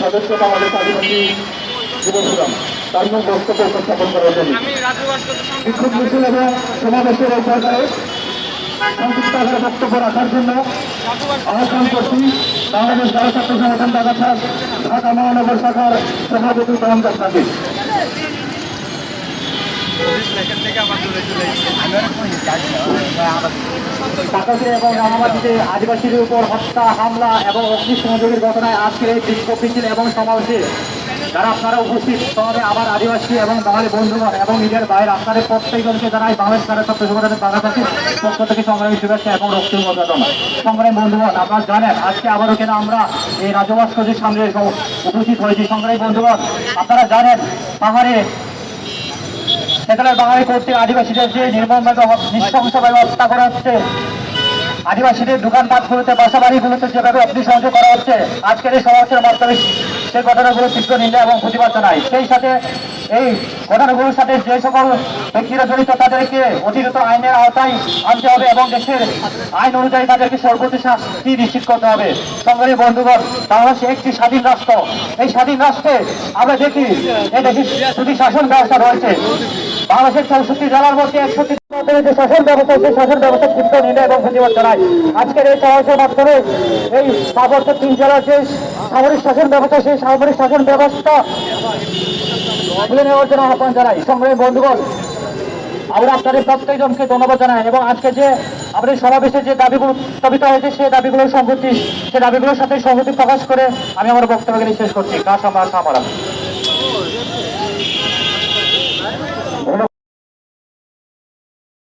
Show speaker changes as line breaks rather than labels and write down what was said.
সদস্য আমাদের আদিবাসী যুব ফোরাম তার জন্য বক্তব্য উপস্থাপন করার জন্য। বিক্ষোভ মিছিল এবং সমাবেশের এই পর্যায়ে সংক্ষিপ্ত আকারে বক্তব্য রাখার জন্য আহ্বান করছি। বাংলাদেশ জল সংগঠন ঢাকা ঢাকা মহানগর শাখার সভাপতি তরুণ দাসকে
আবার
কাকাতে এবং রাঙামাটিতে আদিবাসীদের উপর হত্যা হামলা এবং অগ্নি সংযোগের ঘটনায় আজকের এই বিক্ষোভ মিছিল এবং সমাবেশে যারা আপনারা উপস্থিত সমাজে আমার আদিবাসী এবং বাঙালি বন্ধুগণ এবং নিজের বাইরে আপনাদের প্রত্যেকজনকে জানাই বাংলাদেশ তারা ছাত্র সংগঠনের বাংলাদেশের পক্ষ থেকে সংগ্রামী শুভেচ্ছা এবং রক্তিম অভিবাদন সংগ্রামী বন্ধুগণ আপনারা জানেন আজকে আবারও কেন আমরা এই রাজভাস্করের সামনে উপস্থিত হয়েছি সংগ্রামী বন্ধুগণ আপনারা জানেন, পাহাড়ে সেখানে বাঙালি কর্তৃক আদিবাসীদের যে নির্মমভাবে নৃশংসভাবে হত্যা করা হচ্ছে, আদিবাসীদের দোকানপাটগুলোতে বাসা বাড়িগুলোতে যেভাবে অগ্নিসংযোগ করা হচ্ছে, আজকের এই সমাবেশের মাধ্যমে সেই ঘটনাগুলো তীব্র নিন্দা এবং প্রতিবাদ জানাই। সেই সাথে এই ঘটনাগুলোর সাথে যে সকল ব্যক্তিরা জড়িত, তাদেরকে অতিরিক্ত আইনের আওতায় আনতে হবে এবং দেশের আইন অনুযায়ী তাদেরকে সর্বোচ্চ শাস্তি নিশ্চিত করতে হবে। সংগ্রামী বন্ধুগণ, বাংলাদেশ একটি স্বাধীন রাষ্ট্র। এই স্বাধীন রাষ্ট্রে আমরা দেখি এই দেশে শুধু শাসন ব্যবস্থা রয়েছে। বাংলাদেশের আজকের শাসন ব্যবস্থা জানাই। আমরা প্রত্যেকজনকে ধন্যবাদ জানাই এবং আজকে যে আমাদের সমাবেশে যে দাবিগুলো উত্থাপিত হয়েছে, সেই দাবিগুলোর সংগতি সেই দাবিগুলোর সাথে সংগতি প্রকাশ করে আমি আমার বক্তব্য শেষ করছি। কাজ আমার সামারা